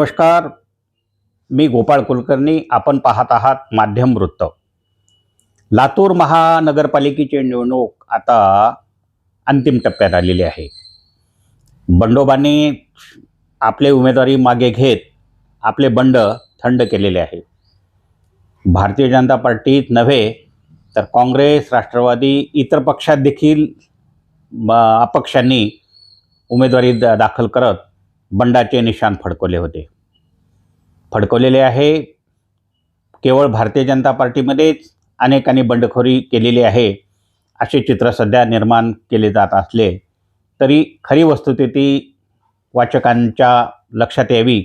नमस्कार. मी गोपाळ कुलकर्णी. आपण पाहत आहात माध्यम वृत्त. लातूर महानगरपालिकेची निवडणूक आता अंतिम टप्प्यात आलेली आहे. बंडोबांनी आपले उमेदवारी मागे घेत आपले बंड थंड केलेले आहे. भारतीय जनता पार्टीत नव्हे तर काँग्रेस राष्ट्रवादी इतर पक्षात देखील अपक्षांनी उमेदवारी द दाखल करत बंडाचे निशाण फडकवले होते. फडकवलेले आहे. केवळ भारतीय जनता पार्टीमध्येच अनेकांनी बंडखोरी केलेली आहे. असे चित्र सध्या निर्माण केले जात असले तरी खरी वस्तुस्थिती वाचकांच्या लक्षात यावी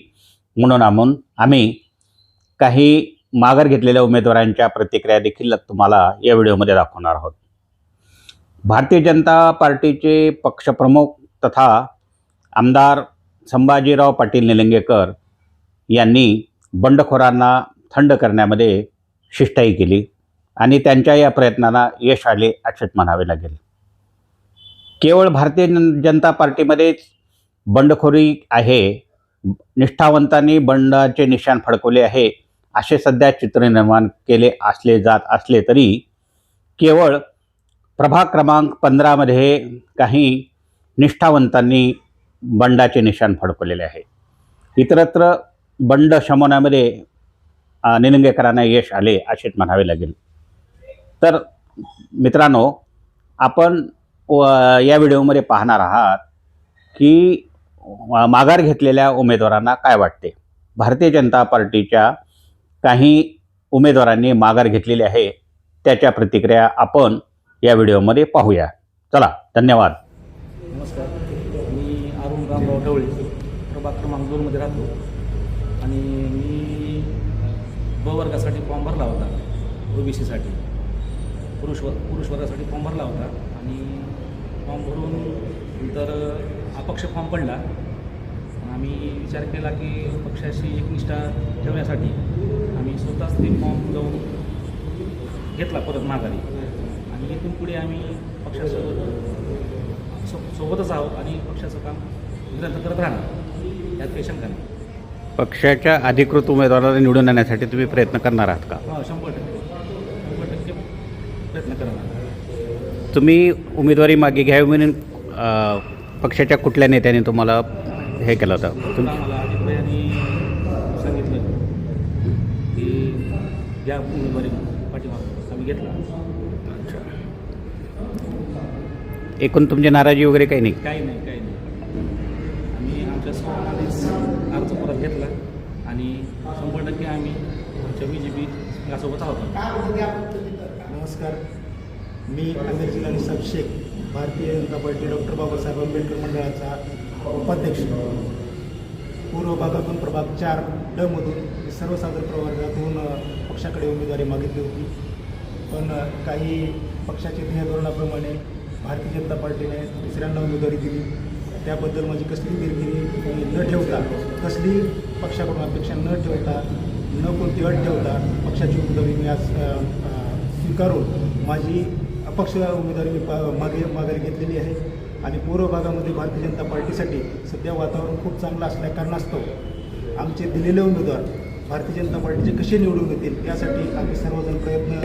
म्हणून आम्ही आम्ही काही माघार घेतलेल्या उमेदवारांच्या प्रतिक्रिया देखील तुम्हाला या व्हिडिओमध्ये दाखवणार आहोत. भारतीय जनता पार्टीचे पक्षप्रमुख तथा आमदार संभाजीराव पाटील निलंगेकर यांनी बंडखोरांना थंड करण्यामध्ये शिष्टाई केली आणि त्यांच्या या प्रयत्नांना यश आले असेच म्हणावे लागेल. केवळ भारतीय जन- जनता पार्टीमध्येच बंडखोरी आहे निष्ठावंतांनी बंडाचे निशाण फडकवले आहे असे सध्या चित्र निर्माण केले असले जात असले तरी केवळ प्रभाग क्रमांक पंधरामध्ये काही निष्ठावंतांनी बंडाचे निशाण फडकवलेले आहे. इतरत्र बंड शमवण्यामध्ये निलंगेकरांना यश आले असेच म्हणावे लागेल. तर मित्रांनो आपण व या व्हिडिओमध्ये पाहणार आहात की माघार घेतलेल्या उमेदवारांना काय वाटते? भारतीय जनता पार्टीच्या काही उमेदवारांनी माघार घेतलेली आहे त्याच्या प्रतिक्रिया आपण या व्हिडिओमध्ये पाहूया. चला धन्यवाद. नमस्कार. मी अरुण रामराव ढवळे प्रभाग क्रमांक दोनमध्ये राहतो. आणि मी ब वर्गासाठी फॉर्म भरला होता ओ बी सीसाठी पुरुष व पुरुष वर्गासाठी फॉर्म भरला होता आणि फॉर्म भरून नंतर अपक्ष फॉर्म पडला. आम्ही विचार केला की पक्षाशी एकनिष्ठा ठेवण्यासाठी आम्ही स्वतःच ते फॉर्म जाऊन घेतला परत माघारी. आणि इथून पुढे आम्ही पक्षासोबत सो सोबतच आहोत आणि पक्षाचं काम निरंतर करत राहणार यात काही शंका नाही. पक्षाच्या अधिकृत उमेदवाराला निवडून आणण्यासाठी तुम्ही प्रयत्न करणार आहात का? हो शंभर टक्के. शंभर टक्के प्रयत्न करणार तुम्ही उमेदवारी मागे घ्यावी म्हणून अ, पक्षाच्या कुठल्या नेत्याने तुम्हाला हे केलं होतं? तुम सांगितलं की या उमेदवारी पाठीमाग आम्ही घेतला. एकूण तुमची नाराजी वगैरे काही नाही? काही नाही काही नाही. आम्ही आमच्या घेतला आणि शंभर टक्के आम्ही आमच्या बी जे पी यासोबत आहोत. नमस्कार. मी अमीर जिल्हा निसाब शेख भारतीय जनता पार्टी डॉक्टर बाबासाहेब आंबेडकर मंडळाचा उपाध्यक्ष. पूर्व भागातून प्रभाग चार ड मधून सर्वसाधारण प्रवर्गातून पक्षाकडे उमेदवारी मागितली होती. पण काही पक्षाच्या ध्येय धोरणाप्रमाणे भारतीय जनता पार्टीने दुसऱ्यांना उमेदवारी दिली. त्याबद्दल माझी कसली दिलगिरी न ठेवता कसली पक्षाकडून अपेक्षा न ठेवता न कोणती अट ठेवता पक्षाची उमेदवारी मी आज स्वीकारून माझी अपक्ष उमेदवारी मी मागे माघारी घेतलेली आहे. आणि पूर्व भागामध्ये भारतीय जनता पार्टीसाठी सध्या वातावरण खूप चांगलं असल्या कारणास्तव आमचे दिलेले उमेदवार भारतीय जनता पार्टीचे कसे निवडून येतील यासाठी आम्ही सर्वजण प्रयत्न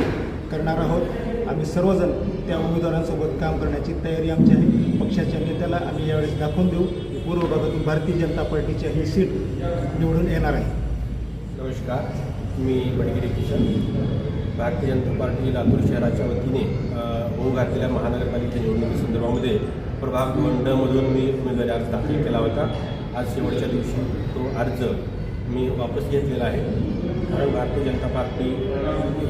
करणार आहोत. आम्ही सर्वजण त्या उमेदवारांसोबत काम करण्याची तयारी आमची आहे. पक्षाच्या नेत्याला आम्ही यावेळेस दाखवून देऊ. पूर्व भागातून भारतीय जनता पार्टीच्या ही सीट निवडून येणार आहे. नमस्कार मी बडगिरी किशन. भारतीय जनता पार्टी लातूर शहराच्या वतीने होऊ घातलेल्या महानगरपालिकेच्या निवडणुकीसंदर्भामध्ये प्रभाग दोन ड मी उमेदवारी अर्ज दाखल केला होता. आज शेवटच्या दिवशी तो अर्ज मी वापस घेतलेला आहे. कारण भारतीय जनता पार्टी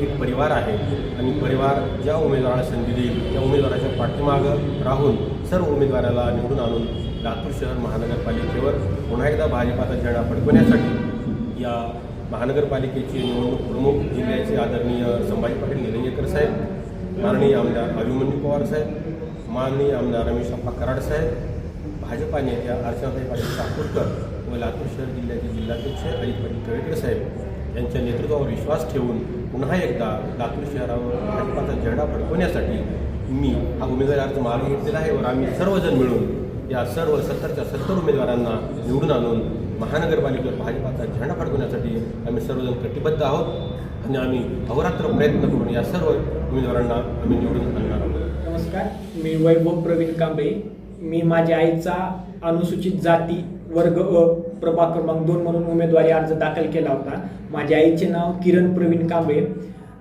एक परिवार आहे आणि परिवार ज्या उमेदवाराला संधी देईल त्या उमेदवाराच्या पाठीमागं राहून सर्व उमेदवाराला निवडून आणून लातूर शहर महानगरपालिकेवर पुन्हा एकदा भाजपाचा झेंडा फडकवण्यासाठी या महानगरपालिकेचे निवडणूक प्रमुख जिल्ह्याचे आदरणीय संभाजी पाटील निलंगेकर साहेब माननीय आमदार अभिमन्यू पवार साहेब माननीय आमदार रमेश अप्पा कराड साहेब भाजपा नेत्या अर्चनाताई पाटील साकोरकर व लातूर शहर जिल्ह्याचे जिल्हाध्यक्ष अजित पाटील साहेब. यांच्या नेतृत्वावर विश्वास ठेवून पुन्हा एकदा लातूर शहरावर भाजपाचा झेंडा फडकवण्यासाठी मी हा उमेदवारी अर्ज मागे घेतलेला आहे व आम्ही सर्वजण मिळून या सर्व सत्तरच्या सत्तर उमेदवारांना निवडून आणून महानगरपालिकेवर भाजपाचा झेंडा फडकवण्यासाठी आम्ही सर्वजण कटिबद्ध आहोत आणि आम्ही अहोरात्र प्रयत्न करून या सर्व उमेदवारांना आम्ही निवडून आणणार आहोत. नमस्कार मी वैभव प्रवीण कांबळे. मी माझ्या आईचा अनुसूचित जाती वर्ग अ प्रभाग क्रमांक दोन म्हणून उमेदवारी अर्ज दाखल केला होता. माझ्या आईचे नाव किरण प्रवीण कांबळे.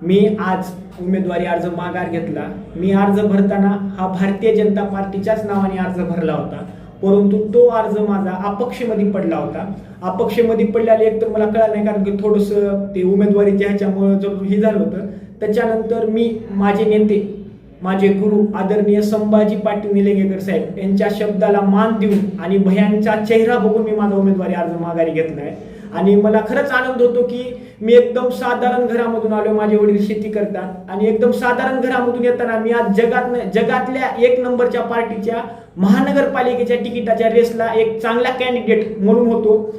मी आज उमेदवारी अर्ज माघार घेतला. मी अर्ज भरताना हा भारतीय जनता पार्टीच्याच नावाने अर्ज भरला होता. परंतु तो अर्ज माझा अपक्षमध्ये पडला होता. अपक्षमध्ये पडल्याला एक तर मला कळलं नाही कारण की थोडंसं ते उमेदवारीच्या ह्याच्यामुळं जर हे झालं होतं. त्याच्यानंतर मी माझे नेते माझे गुरु आदरणीय संभाजी पाटील निलंगेकर साहेब यांच्या शब्दाला मान देऊन आणि भयांचा चेहरा बघून मी माझा उमेदवारी अर्ज माघारी घेतला आहे आणि मला खरंच आनंद होतो की मी एकदम साधारण घरामधून आलो माझे वडील शेती करतात. आणि एकदम साधारण घरामधून येताना मी आज जगात जगातल्या एक नंबरच्या पार्टीच्या महानगरपालिकेच्या तिकिटाच्या रेसला एक चांगला कॅन्डिडेट म्हणून होतो.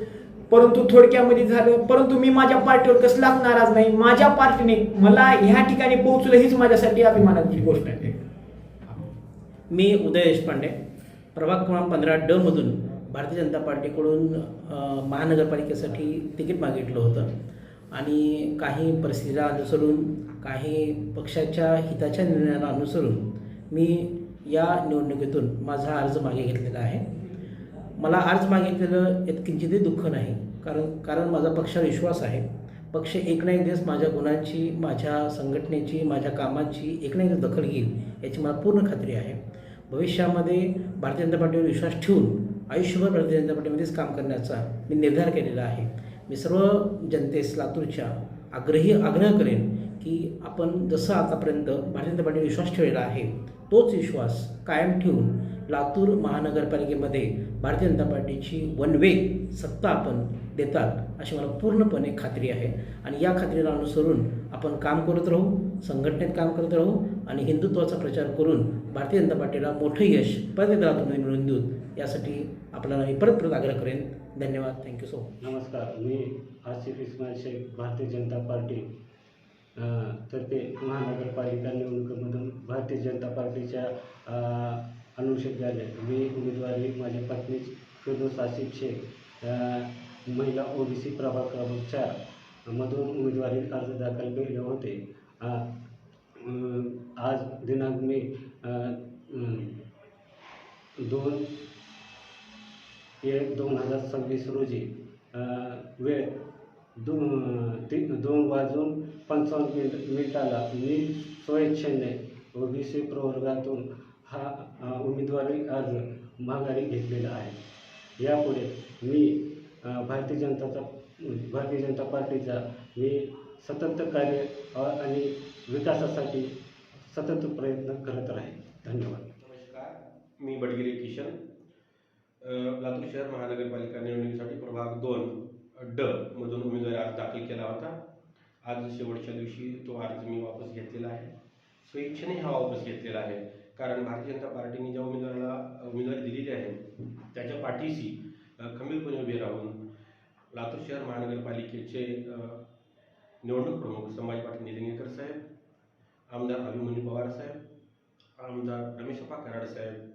परंतु थोडक्यामध्ये झालं परंतु मी माझ्या पार्टीवर कसलाच नाराज नाही? माझ्या पार्टीने मला ह्या ठिकाणी पोहोचलं हीच माझ्यासाठी अभिमानाची गोष्ट आहे. मी उदय देशपांडे प्रभाग क्रमांक पंधरा ड मधून भारतीय जनता पार्टीकडून महानगरपालिकेसाठी तिकीट मागितलं होतं. आणि काही परिस्थितीला अनुसरून काही पक्षाच्या हिताच्या निर्णयाला अनुसरून मी या निवडणुकीतून माझा अर्ज मागे घेतलेला आहे. मला आज मागितलेलं यात किंचितही दुःख नाही. कारण कारण माझा पक्षावर विश्वास आहे. पक्ष एक ना एक दिवस माझ्या गुणांची माझ्या संघटनेची माझ्या कामाची एक ना एक दिवस दखल घेईल याची मला पूर्ण खात्री आहे. भविष्यामध्ये भारतीय जनता पार्टीवर विश्वास ठेवून आयुष्यभर भारतीय जनता पार्टीमध्येच काम करण्याचा मी निर्धार केलेला आहे. मी सर्व जनतेस लातूरच्या आग्रही आग्रह करेन की आपण जसं आतापर्यंत भारतीय जनता पार्टीवर विश्वास ठेवलेला आहे तोच विश्वास कायम ठेवून लातूर महानगरपालिकेमध्ये भारतीय जनता पार्टीची वन वे सत्ता आपण देतात अशी मला पूर्णपणे खात्री आहे. आणि या खात्रीला अनुसरून आपण काम करत राहू संघटनेत काम करत राहू आणि हिंदुत्वाचा प्रचार करून भारतीय जनता पार्टीला मोठं यश परत एकदा लातूरमध्ये मिळवून देऊ यासाठी आपल्याला मी परत परत आग्रह करेन. धन्यवाद. थँक्यू सो मच नमस्कार. मी आसिफ इस्माईल शेख भारतीय जनता पार्टी तर तर्फे महानगरपालिका निवडणुकीमधून भारतीय जनता पार्टीच्या अनुषित झाले. मी उमेदवारी माझी पत्नी फिरोज आसिफ शेख महिला ओबीसी प्रभाग क्रमांक चार. मधून उमेदवारी अर्ज दाखल केले होते. आज दिनांक मी दोन एक दोन हजार सव्वीस रोजी वेळ दोन ती दोन वाजून पंचावन्न मिनिट मिनिटाला मी स्वेच्छेने ओबीसी प्रवर्गातून हा उमेदवारी अर्ज माघारी घेतलेला आहे. यापुढे मी भारतीय जनताचा भारतीय जनता पार्टीचा मी सतत कार्य आणि विकासासाठी सतत प्रयत्न करत राहील. धन्यवाद. नमस्कार मी बडगिरी किशन. लातूर शहर महानगरपालिका निवडणुकीसाठी प्रभाग दोन ड मधून उमेदवारी अर्ज दाखल केला होता. आज शेवटच्या दिवशी तो अर्ज मी वापस घेतलेला आहे. स्वेच्छेने हा वापस घेतलेला आहे. कारण भारतीय जनता पार्टीने ज्या उमेदवाराला उमेदवारी दिलेली आहे त्याच्या पाठीशी खंबीरपणे उभे राहून लातूर शहर महानगरपालिकेचे निवडणूक प्रमुख संभाजी पाटील निलंगेकर साहेब आमदार अभिमन्यू पवार साहेब आमदार रमेश अप्पा कराड साहेब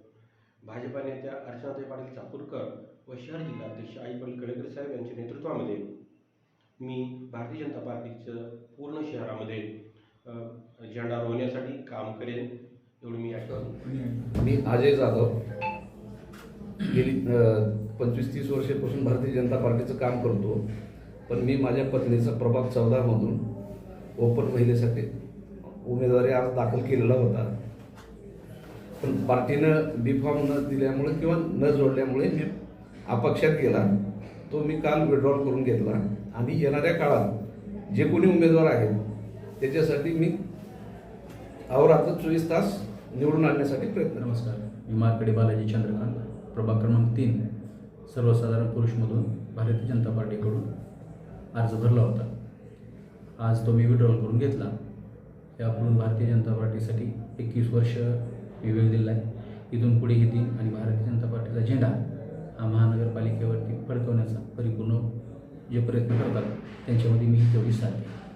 भाजपा नेत्या अर्चनाताई पाटील चाकूरकर व शहर जिल्हाध्यक्ष आई पाटील साहेब यांच्या नेतृत्वामध्ये मी भारतीय जनता पार्टीचं पूर्ण शहरामध्ये झेंडा रोवण्यासाठी काम करेन. एवढी मी मी अजय जाधव. गेली पंचवीस तीस वर्षापासून भारतीय जनता पार्टीचं काम करतो. पण मी माझ्या पत्नीचा प्रभाग चौदामधून ओपन महिलेसाठी उमेदवारी आज दाखल केलेला होता. पण पार्टीनं बी फॉर्म न दिल्यामुळे किंवा न जोडल्यामुळे मी अपक्षात गेला. तो मी काल विड्रॉल करून घेतला. आणि येणाऱ्या काळात जे कोणी उमेदवार आहेत त्याच्यासाठी मी अहोरात्र चोवीस तास निवडून आणण्यासाठी प्रयत्न. नमस्कार. मी मार्कडे बालाजी चंद्रकांत प्रभाग क्रमांक तीन सर्वसाधारण पुरुषमधून भारतीय जनता पार्टीकडून अर्ज भरला होता. आज तो मी विड्रॉल करून घेतला. याकडून भारतीय जनता पार्टीसाठी एकवीस वर्ष मी वेळ दिला आहे इथून पुढे येतील आणि भारतीय जनता पार्टीचा झेंडा हा महानगरपालिकेवरती फडकवण्याचा परिपूर्ण जे प्रयत्न करतात त्यांच्यामध्ये मी तेवढी साथ